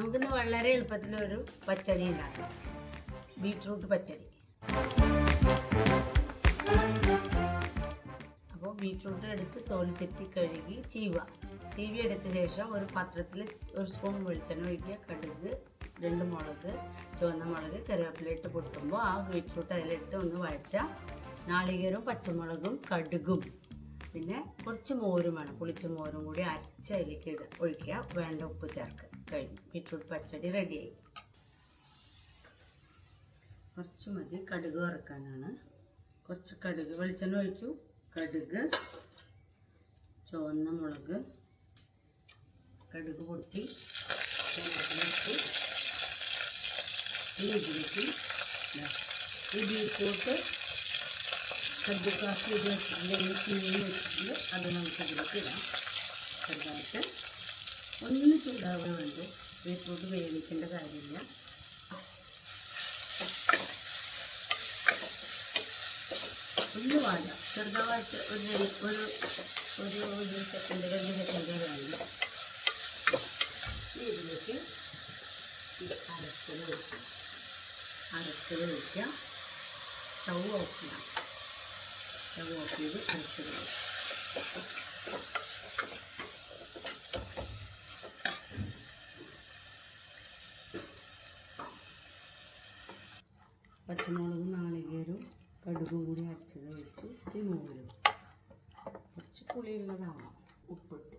നമുക്കിന്ന് വളരെ എളുപ്പത്തിൽ ഒരു പച്ചടി ഉണ്ടാക്കാം. ബീട്രൂട്ട് പച്ചടി. അപ്പോൾ ബീട്രൂട്ട് എടുത്ത് തോലി തെറ്റി കഴുകി ചീവുക ചീവി എടുത്ത ശേഷം ഒരു പാത്രത്തിൽ ഒരു സ്പൂൺ വെളിച്ചെണ്ണ ഒഴിക്കുക കടുക് രണ്ട് മുളക് ചുവന്ന മുളക് കറിവേപ്പിലയിട്ട് പൊട്ടുമ്പോൾ ആ ബീട്രൂട്ട് അതിലിട്ട് ഒന്ന് വഴറ്റുക നാളികേരവും പച്ചമുളകും കടുകും പിന്നെ കുറച്ച് മോരും വേണം. പുളിച്ച മോരും കൂടി അരച്ച് അതിലേക്ക് ഒഴിക്കുക. വേണ്ട ഉപ്പ് ചേർക്കുക. കഴിഞ്ഞു. ബീറ്റ്റൂട്ട് പച്ചടി റെഡിയായി. കുറച്ച് മതി. കടുക് വറുക്കാനാണ്. കുറച്ച് കടുക് വെളിച്ചെണ്ണ ഒഴിച്ചു. കടുക് ചുവന്ന മുളക് കടുക് പൊട്ടി. ബീറ്റ്റൂട്ട് സദ്യക്കാർക്ക് ഇത് അത് നമുക്ക് ഇതിലേക്ക് ഇടാം. ചെറുതായിട്ട് വേണ്ടി ബീട്രൂട്ട് വേവിക്കേണ്ട കാര്യമില്ല. ഒന്ന് വാഴ. ചെറുതായിട്ട് ഒരു ഒരു ഒരു ഒരു സെക്കൻഡ് രണ്ട് സെക്കൻഡ് വേണം. ഇതിലേക്ക് അരച്ചത് ഒഴിക്കാം. അരച്ചത് ഒഴിക്കാം. സ്റ്റൗ ഓഫ് ചെയ്യാം. സ്റ്റൗ ഓഫ് ചെയ്ത് അരച്ചത് ഒഴിക്കാം. പച്ചമുളകും നാളികേരവും കടുകും കൂടി അരച്ചത് ഇത്തിരി മോരും കുറച്ച് പുളിയുള്ളതാണ് ഉപ്പിട്ട്.